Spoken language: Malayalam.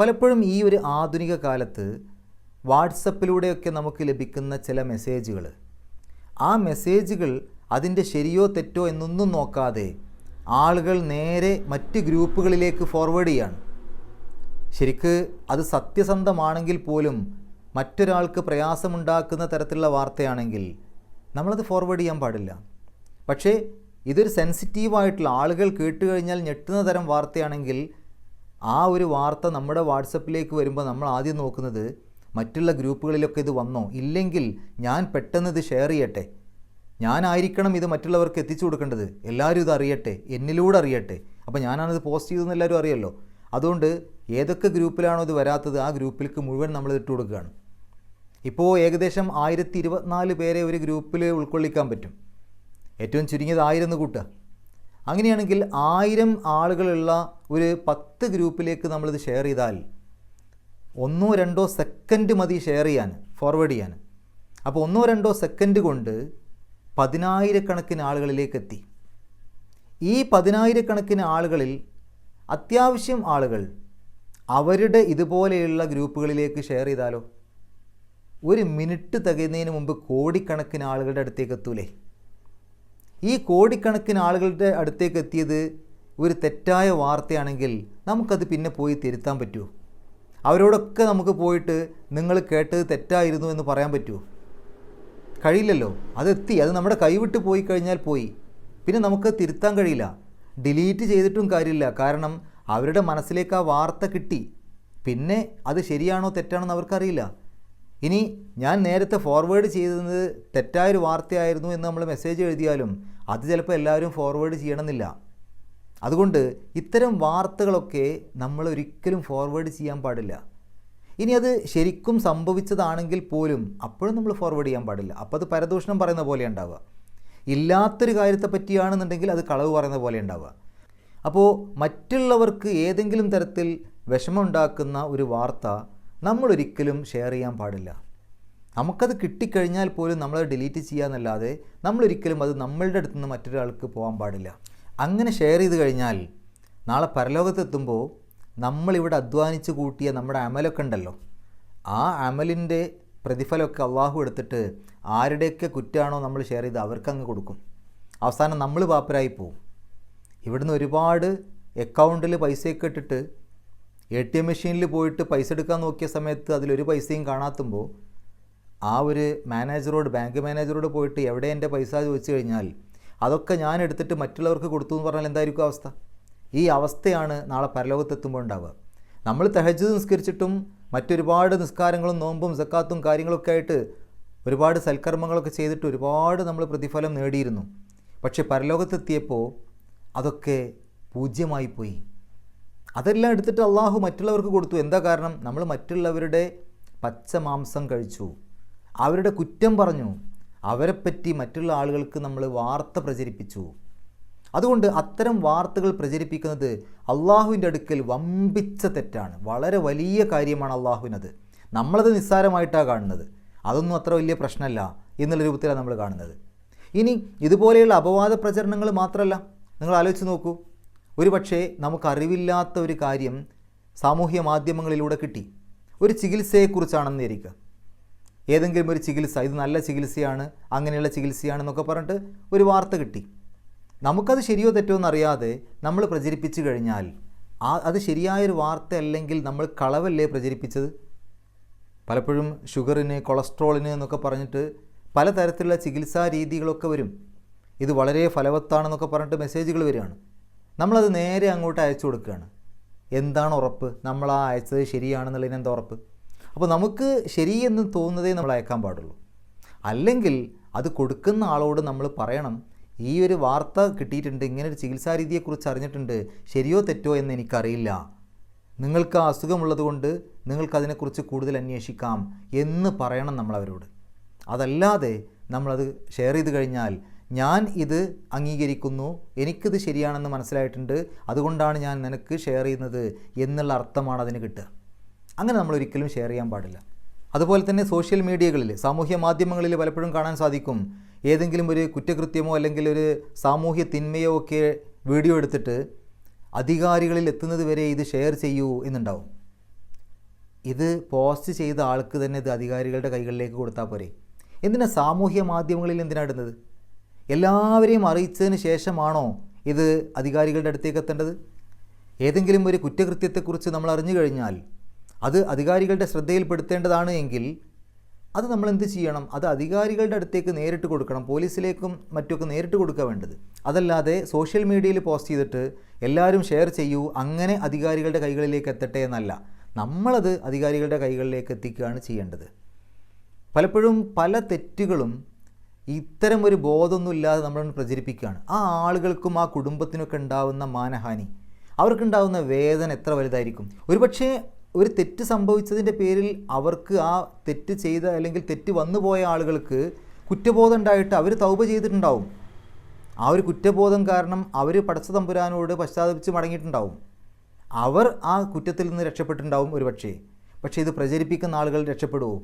പലപ്പോഴും ഈ ഒരു ആധുനിക കാലത്ത് വാട്സപ്പിലൂടെയൊക്കെ നമുക്ക് ലഭിക്കുന്ന ചില മെസ്സേജുകൾ. ആ മെസ്സേജുകൾ അതിന്റെ ശരിയോ തെറ്റോ എന്നൊന്നും നോക്കാതെ ആളുകൾ നേരെ മറ്റ് ഗ്രൂപ്പുകളിലേക്ക് ഫോർവേഡ് ചെയ്യാണ്. ശരിക്ക് അത് സത്യസന്ധമാണെങ്കിൽ പോലും മറ്റൊരാൾക്ക് പ്രയാസമുണ്ടാക്കുന്ന തരത്തിലുള്ള വാർത്തയാണെങ്കിൽ നമ്മളത് ഫോർവേഡ് ചെയ്യാൻ പാടില്ല. പക്ഷേ ഇതൊരു സെൻസിറ്റീവായിട്ടുള്ള ആളുകൾ കേട്ടുകഴിഞ്ഞാൽ ഞെട്ടുന്ന തരം വാർത്തയാണെങ്കിൽ ആ ഒരു വാർത്ത നമ്മുടെ വാട്സപ്പിലേക്ക് വരുമ്പോൾ നമ്മൾ ആദ്യം നോക്കുന്നത് മറ്റുള്ള ഗ്രൂപ്പുകളിലൊക്കെ ഇത് വന്നോ? ഇല്ലെങ്കിൽ ഞാൻ പെട്ടെന്ന് ഇത് ഷെയർ ചെയ്യട്ടെ? ഞാനായിരിക്കണം ഇത് മറ്റുള്ളവർക്ക് എത്തിച്ചു കൊടുക്കേണ്ടത്. എല്ലാവരും ഇത് അറിയട്ടെ. എന്നിലൂടെ അറിയട്ടെ. അപ്പോൾ ഞാനാണിത് പോസ്റ്റ് ചെയ്തതെന്ന് എല്ലാവരും അറിയല്ലോ. അതുകൊണ്ട് ഏതൊക്കെ ഗ്രൂപ്പിലാണോ ഇത് വരാത്തത് ആ ഗ്രൂപ്പിലേക്ക് മുഴുവൻ നമ്മൾ ഇട്ട് കൊടുക്കുകയാണ്. ഇപ്പോൾ ഏകദേശം ആയിരത്തി ഇരുപത്തിനാല് പേരെ ഒരു ഗ്രൂപ്പിൽ ഉൾക്കൊള്ളിക്കാൻ പറ്റും. ഏറ്റവും ചുരുങ്ങിയത് ആയിരം കൂട്ടുക. അങ്ങനെയാണെങ്കിൽ ആയിരം ആളുകളുള്ള ഒരു പത്ത് ഗ്രൂപ്പിലേക്ക് നമ്മളിത് ഷെയർ ചെയ്താൽ ഒന്നോ രണ്ടോ സെക്കൻഡ് മതി ഷെയർ ചെയ്യാൻ ഫോർവേഡ് ചെയ്യാൻ. അപ്പോൾ ഒന്നോ രണ്ടോ സെക്കൻഡ് കൊണ്ട് പതിനായിരക്കണക്കിന് ആളുകളിലേക്ക് എത്തി. ഈ പതിനായിരക്കണക്കിന് ആളുകളിൽ അത്യാവശ്യം ആളുകൾ അവരുടെ ഇതുപോലെയുള്ള ഗ്രൂപ്പുകളിലേക്ക് ഷെയർ ചെയ്താലോ? ഒരു മിനിറ്റ് തികയുന്നതിന് മുമ്പ് കോടിക്കണക്കിന് ആളുകളുടെ അടുത്തേക്ക് എത്തൂലേ? ഈ കോടിക്കണക്കിന് ആളുകളുടെ അടുത്തേക്ക് എത്തിയത് ഒരു തെറ്റായ വാർത്തയാണെങ്കിൽ നമുക്കത് പിന്നെ പോയി തിരുത്താൻ പറ്റുമോ? അവരോടൊക്കെ നമുക്ക് പോയിട്ട് നിങ്ങൾ കേട്ടത് തെറ്റായിരുന്നു എന്ന് പറയാൻ പറ്റുമോ? കഴിയില്ലല്ലോ. അതെത്തി അത് നമ്മുടെ കൈവിട്ട് പോയി കഴിഞ്ഞാൽ പോയി. പിന്നെ നമുക്ക് തിരുത്താൻ കഴിയില്ല. ഡിലീറ്റ് ചെയ്തിട്ടും കാര്യമില്ല. കാരണം അവരുടെ മനസ്സിലേക്ക് ആ വാർത്ത കിട്ടി. പിന്നെ അത് ശരിയാണോ തെറ്റാണോ എന്ന് അവർക്കറിയില്ല. ഇനി ഞാൻ നേരത്തെ ഫോർവേഡ് ചെയ്തത് തെറ്റായൊരു വാർത്തയായിരുന്നു എന്ന് നമ്മൾ മെസ്സേജ് എഴുതിയാലും അത് ചിലപ്പോൾ എല്ലാവരും ഫോർവേഡ് ചെയ്യണമെന്നില്ല. അതുകൊണ്ട് ഇത്തരം വാർത്തകളൊക്കെ നമ്മൾ ഒരിക്കലും ഫോർവേഡ് ചെയ്യാൻ പാടില്ല. ഇനി അത് ശരിക്കും സംഭവിച്ചതാണെങ്കിൽ പോലും അപ്പോഴും നമ്മൾ ഫോർവേഡ് ചെയ്യാൻ പാടില്ല. അപ്പോൾ അത് പരദൂഷണം പറയുന്ന പോലെ ഉണ്ടാവുക. ഇല്ലാത്തൊരു കാര്യത്തെ പറ്റിയാണെന്നുണ്ടെങ്കിൽ അത് കളവ് പറയുന്ന പോലെ ഉണ്ടാവുക. അപ്പോൾ മറ്റുള്ളവർക്ക് ഏതെങ്കിലും തരത്തിൽ വിഷമമുണ്ടാക്കുന്ന ഒരു വാർത്ത നമ്മളൊരിക്കലും ഷെയർ ചെയ്യാൻ പാടില്ല. നമുക്കത് കിട്ടിക്കഴിഞ്ഞാൽ പോലും നമ്മളത് ഡിലീറ്റ് ചെയ്യാന്നല്ലാതെ നമ്മളൊരിക്കലും അത് നമ്മളുടെ അടുത്ത് നിന്ന് മറ്റൊരാൾക്ക് പോകാൻ പാടില്ല. അങ്ങനെ ഷെയർ ചെയ്ത് കഴിഞ്ഞാൽ നാളെ പരലോകത്തെത്തുമ്പോൾ നമ്മളിവിടെ അധ്വാനിച്ച് കൂട്ടിയ നമ്മുടെ അമലൊക്കെ ഉണ്ടല്ലോ. ആ അമലിന്റെ പ്രതിഫലമൊക്കെ അള്ളാഹു എടുത്തിട്ട് ആരുടെയൊക്കെ കുറ്റാണോ നമ്മൾ ഷെയർ ചെയ്ത് അവർക്കങ്ങ് കൊടുക്കും. അവസാനം നമ്മൾ പാപ്പരായി പോവും. ഇവിടുന്ന് ഒരുപാട് അക്കൗണ്ടിൽ പൈസയൊക്കെ ഇട്ടിട്ട് എ ടി എം മെഷീനിൽ പോയിട്ട് പൈസ എടുക്കാൻ നോക്കിയ സമയത്ത് അതിലൊരു പൈസയും കാണാത്തുമ്പോൾ ആ ഒരു മാനേജറോട് ബാങ്ക് മാനേജറോട് പോയിട്ട് എവിടെ എന്റെ പൈസ ചോദിച്ചു കഴിഞ്ഞാൽ അതൊക്കെ ഞാൻ എടുത്തിട്ട് മറ്റുള്ളവർക്ക് കൊടുത്തു എന്ന് പറഞ്ഞാൽ എന്തായിരിക്കും അവസ്ഥ? ഈ അവസ്ഥയാണ് നാളെ പരലോകത്തെത്തുമ്പോൾ ഉണ്ടാവുക. നമ്മൾ തെഹജ് നിസ്കരിച്ചിട്ടും മറ്റൊരുപാട് നിസ്കാരങ്ങളും നോമ്പും സക്കാത്തും കാര്യങ്ങളൊക്കെ ആയിട്ട് ഒരുപാട് സൽക്കർമ്മങ്ങളൊക്കെ ചെയ്തിട്ട് ഒരുപാട് നമ്മൾ പ്രതിഫലം നേടിയിരുന്നു. പക്ഷേ പരലോകത്തെത്തിയപ്പോൾ അതൊക്കെ പൂജ്യമായി പോയി. അതെല്ലാം എടുത്തിട്ട് അള്ളാഹു മറ്റുള്ളവർക്ക് കൊടുത്തു. എന്താ കാരണം? നമ്മൾ മറ്റുള്ളവരുടെ പച്ച മാംസം കഴിച്ചു. അവരുടെ കുറ്റം പറഞ്ഞു. അവരെപ്പറ്റി മറ്റുള്ള ആളുകൾക്ക് നമ്മൾ വാർത്ത പ്രചരിപ്പിച്ചു. അതുകൊണ്ട് അത്തരം വാർത്തകൾ പ്രചരിപ്പിക്കുന്നത് അള്ളാഹുവിന്റെ അടുക്കൽ വമ്പിച്ച തെറ്റാണ്. വളരെ വലിയ കാര്യമാണ് അള്ളാഹുവിനത്. നമ്മളത് നിസ്സാരമായിട്ടാണ് കാണുന്നത്. അതൊന്നും അത്ര വലിയ പ്രശ്നമല്ല എന്നുള്ള രൂപത്തിലാണ് നമ്മൾ കാണുന്നത്. ഇനി ഇതുപോലെയുള്ള അപവാദ പ്രചരണങ്ങൾ മാത്രമല്ല. നിങ്ങൾ ആലോചിച്ച് നോക്കൂ. ഒരു പക്ഷേ നമുക്കറിവില്ലാത്ത ഒരു കാര്യം സാമൂഹ്യ മാധ്യമങ്ങളിലൂടെ കിട്ടി. ഒരു ചികിത്സയെക്കുറിച്ചാണെന്ന് ഇരിക്കുക ഏതെങ്കിലും ഒരു ചികിത്സ ഇത് നല്ല ചികിത്സയാണ് അങ്ങനെയുള്ള ചികിത്സയാണെന്നൊക്കെ പറഞ്ഞിട്ട് ഒരു വാർത്ത കിട്ടി. നമുക്കത് ശരിയോ തെറ്റോ എന്നറിയാതെ നമ്മൾ പ്രചരിപ്പിച്ചു കഴിഞ്ഞാൽ ആ അത് ശരിയായൊരു വാർത്ത അല്ലെങ്കിൽ നമ്മൾ കളവല്ലേ പ്രചരിപ്പിച്ചത്? പലപ്പോഴും ഷുഗറിന് കൊളസ്ട്രോളിന് എന്നൊക്കെ പറഞ്ഞിട്ട് പലതരത്തിലുള്ള ചികിത്സാ രീതികളൊക്കെ വരും. ഇത് വളരെ ഫലവത്താണെന്നൊക്കെ പറഞ്ഞിട്ട് മെസ്സേജുകൾ വരികയാണ്. നമ്മളത് നേരെ അങ്ങോട്ട് അയച്ചു കൊടുക്കുകയാണ്. എന്താണ് ഉറപ്പ്? നമ്മൾ ആ അയച്ചത് ശരിയാണെന്നുള്ളതിന് എന്താ ഉറപ്പ്? അപ്പോൾ നമുക്ക് ശരിയെന്ന് തോന്നുന്നതേ നമ്മൾ അയക്കാൻ പാടുള്ളൂ. അല്ലെങ്കിൽ അത് കൊടുക്കുന്ന ആളോട് നമ്മൾ പറയണം ഈ ഒരു വാർത്ത കിട്ടിയിട്ടുണ്ട് ഇങ്ങനെ ഒരു ചികിത്സാ രീതിയെക്കുറിച്ച് അറിഞ്ഞിട്ടുണ്ട് ശരിയോ തെറ്റോ എന്ന് എനിക്കറിയില്ല. നിങ്ങൾക്ക് ആ അസുഖമുള്ളത് കൊണ്ട് നിങ്ങൾക്കതിനെക്കുറിച്ച് കൂടുതൽ അന്വേഷിക്കാം എന്ന് പറയണം നമ്മളവരോട്. അതല്ലാതെ നമ്മളത് ഷെയർ ചെയ്ത് കഴിഞ്ഞാൽ ഞാൻ ഇത് അംഗീകരിക്കുന്നു എനിക്കിത് ശരിയാണെന്ന് മനസ്സിലായിട്ടുണ്ട് അതുകൊണ്ടാണ് ഞാൻ നിനക്ക് ഷെയർ ചെയ്യുന്നത് എന്നുള്ള അർത്ഥമാണ് അതിന് കിട്ടുക. അങ്ങനെ നമ്മൾ ഒരിക്കലും ഷെയർ ചെയ്യാൻ പാടില്ല. അതുപോലെ തന്നെ സോഷ്യൽ മീഡിയകളിൽ സാമൂഹ്യ മാധ്യമങ്ങളിൽ പലപ്പോഴും കാണാൻ സാധിക്കും. ഏതെങ്കിലും ഒരു കുറ്റകൃത്യമോ അല്ലെങ്കിൽ ഒരു സാമൂഹ്യ തിന്മയോ ഒക്കെ വീഡിയോ എടുത്തിട്ട് അധികാരികളിൽ എത്തുന്നത് വരെ ഇത് ഷെയർ ചെയ്യൂ എന്നുണ്ടാവും. ഇത് പോസ്റ്റ് ചെയ്ത ആൾക്ക് തന്നെ ഇത് അധികാരികളുടെ കൈകളിലേക്ക് കൊടുത്താൽ പോരെ. എന്തിനാ സാമൂഹ്യ മാധ്യമങ്ങളിൽ എന്തിനാണ് ഇടുന്നത്? എല്ലാവരെയും അറിയിച്ചതിന് ശേഷമാണോ ഇത് അധികാരികളുടെ അടുത്തേക്ക് എത്തേണ്ടത്? ഏതെങ്കിലും ഒരു കുറ്റകൃത്യത്തെക്കുറിച്ച് നമ്മൾ അറിഞ്ഞു കഴിഞ്ഞാൽ അത് അധികാരികളുടെ ശ്രദ്ധയിൽപ്പെടുത്തേണ്ടതാണ് എങ്കിൽ അത് നമ്മൾ എന്ത് ചെയ്യണം? അത് അധികാരികളുടെ അടുത്തേക്ക് നേരിട്ട് കൊടുക്കണം. പോലീസിലേക്കും മറ്റുമൊക്കെ നേരിട്ട് കൊടുക്കുക വേണ്ടത്. അതല്ലാതെ സോഷ്യൽ മീഡിയയിൽ പോസ്റ്റ് ചെയ്തിട്ട് എല്ലാവരും ഷെയർ ചെയ്യൂ അങ്ങനെ അധികാരികളുടെ കൈകളിലേക്ക് എത്തട്ടെ എന്നല്ല. നമ്മളത് അധികാരികളുടെ കൈകളിലേക്ക് എത്തിക്കുകയാണ് ചെയ്യേണ്ടത്. പലപ്പോഴും പല തെറ്റുകളും ഇത്തരം ഒരു ബോധമൊന്നും ഇല്ലാതെ നമ്മളൊന്ന് പ്രചരിപ്പിക്കുകയാണ്. ആ ആളുകൾക്കും ആ കുടുംബത്തിനൊക്കെ ഉണ്ടാവുന്ന മാനഹാനി അവർക്കുണ്ടാവുന്ന വേദന എത്ര വലുതായിരിക്കും? ഒരുപക്ഷേ ഒരു തെറ്റ് സംഭവിച്ചതിന്റെ പേരിൽ അവർക്ക് ആ തെറ്റ് ചെയ്ത അല്ലെങ്കിൽ തെറ്റ് വന്നുപോയ ആളുകൾക്ക് കുറ്റബോധം ഉണ്ടായിട്ട് അവർ തൗപ ചെയ്തിട്ടുണ്ടാവും. ആ ഒരു കുറ്റബോധം കാരണം അവർ പടച്ച തമ്പുരാനോട് പശ്ചാത്തപിച്ച് മടങ്ങിയിട്ടുണ്ടാവും. അവർ ആ കുറ്റത്തിൽ നിന്ന് രക്ഷപ്പെട്ടിട്ടുണ്ടാവും ഒരുപക്ഷേ. പക്ഷേ ഇത് പ്രചരിപ്പിക്കുന്ന ആളുകൾ രക്ഷപ്പെടുമോ